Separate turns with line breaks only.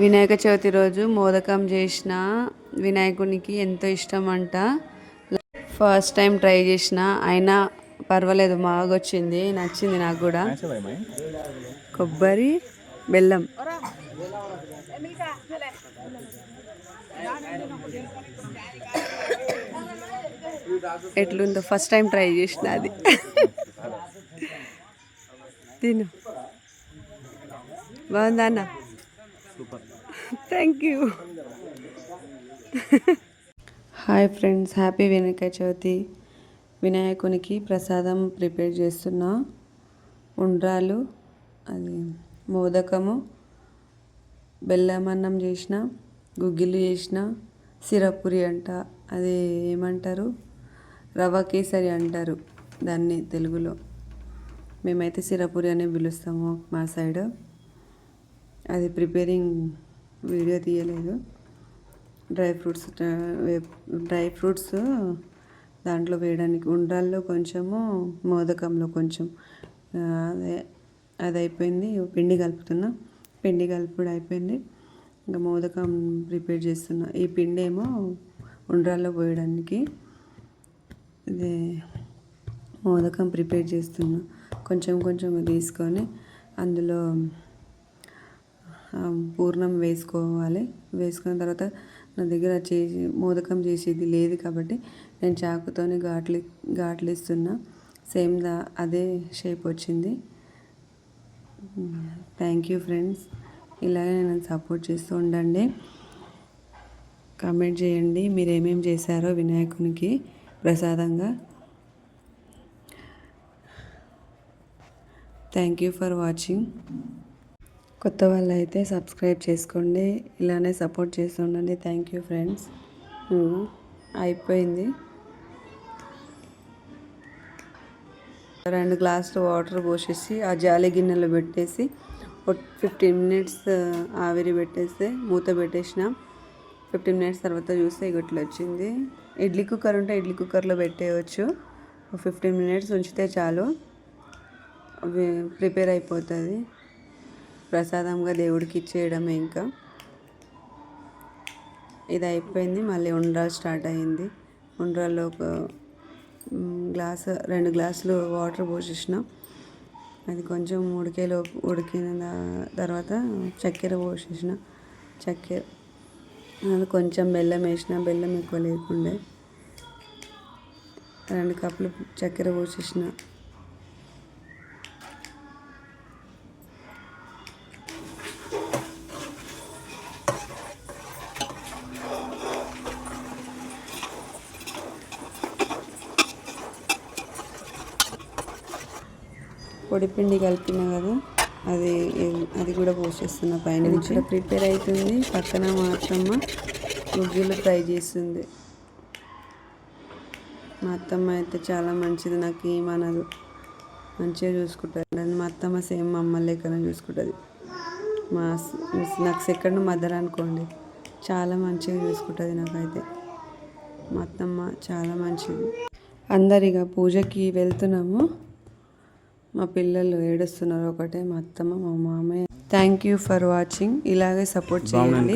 వినాయక చవితి రోజు మోదకం చేసిన వినాయకునికి ఎంతో ఇష్టం అంట. ఫస్ట్ టైం ట్రై చేసిన అయినా పర్వాలేదు మాగొచ్చింది నచ్చింది నాకు కూడా. కొబ్బరి బెల్లం. ఎట్లుందో ఫస్ట్ టైం ట్రై చేసిన అది. తిను. బాగుందా అన్న? Thank you hi friends happy Vinayaka Chavithi వినాయకునికి ప్రసాదం ప్రిపేర్ చేస్తున్నా ఉండ్రాలు అది మోదకము బెల్లం అన్నం చేసిన గుగ్గిలు చేసిన సిరపురి అంట అది ఏమంటారు రవ కేసరి అంటారు దాన్ని తెలుగులో మేమైతే సిరపురి అని పిలుస్తాము మా సైడ్ అది ప్రిపేరింగ్ వీడియో తీయలేదు. డ్రై ఫ్రూట్స్ డ్రై ఫ్రూట్స్ దాంట్లో వేయడానికి ఉండ్రాల్లో కొంచెము మోదకంలో కొంచెం అదే అది అయిపోయింది పిండి కలుపుతున్నా. పిండి కలుపుడు అయిపోయింది. ఇంకా మోదకం ప్రిపేర్ చేస్తున్నా. ఈ పిండి ఏమో ఉండ్రాల్లో పోయడానికి ఇది మోదకం ప్రిపేర్ చేస్తున్నా. కొంచెం కొంచెం తీసుకొని అందులో పూర్ణం వేసుకోవాలి. వేసుకున్న తర్వాత నా దగ్గర చేసి మోదకం చేసేది లేదు కాబట్టి నేను చాకుతోని ఘాట్లు ఘాట్లు ఇస్తున్నా. సేమ్ దా అదే షేప్ వచ్చింది. Thank you friends. ఇలాగే నన్ను సపోర్ట్ చేస్తూ ఉండండి. కామెంట్ చేయండి. మీరు ఏమేమి చేశారో వినాయకునికి ప్రసాదంగా. Thank you for watching. కొత్త వాళ్ళు అయితే సబ్స్క్రైబ్ చేసుకోండి. ఇలానే సపోర్ట్ చేస్తుండండి. Thank you friends. అయిపోయింది. రెండు గ్లాసులు వాటర్ పోసేసి ఆ జాలి గిన్నెలో పెట్టేసి ఫిఫ్టీన్ మినిట్స్ ఆవిరి పెట్టేస్తే మూత పెట్టేసిన ఫిఫ్టీన్ మినిట్స్ తర్వాత చూస్తే ఇట్లా వచ్చింది. ఇడ్లీ కుక్కర్ ఉంటే ఇడ్లీ కుక్కర్లో పెట్టేయచ్చు. ఫిఫ్టీన్ మినిట్స్ ఉంచితే చాలు. అవి ప్రిపేర్ అయిపోతుంది. ప్రసాదంగా దేవుడికి ఇచ్చేయడమే ఇంకా. ఇది అయిపోయింది. మళ్ళీ ఉండ్రాలు స్టార్ట్ అయింది. ఉండ్రాల్లో ఒక గ్లాస్ రెండు గ్లాసులు వాటర్ పోసేసిన. అది కొంచెం ఉడికేలో ఉడికిన తర్వాత చక్కెర పోసేసిన. చక్కెర అది కొంచెం బెల్లం వేసిన. బెల్లం ఎక్కువ లేకుండే. రెండు కప్పులు చక్కెర పోసేసిన. పొడిపిండి కలిపిన కదా అది అది కూడా పోసేస్తున్న పైన ఇక్కడ ప్రిపేర్ అవుతుంది పక్కన మాత్రమ్మ గుగ్గిలు ఫ్రై చేస్తుంది. మా అత్తమ్మ అయితే చాలా మంచిది నాకు ఏమనదు మంచిగా చూసుకుంటుంది. నన్ను మా అత్తమ్మ సేమ్ మా అమ్మ లెక్కన చూసుకుంటుంది. మా నాకు సెకండ్ మదర్ అనుకోండి చాలా మంచిగా చూసుకుంటుంది నాకైతే. మా అత్తమ్మ చాలా మంచిది. అందరిగా పూజకి వెళ్తున్నాము. మా పిల్లలు ఏడుస్తున్నారు ఒకటే మా అత్తమ్మ మా మామయ్య. థ్యాంక్ యూ ఫర్ వాచింగ్ ఇలాగే సపోర్ట్ చేయండి.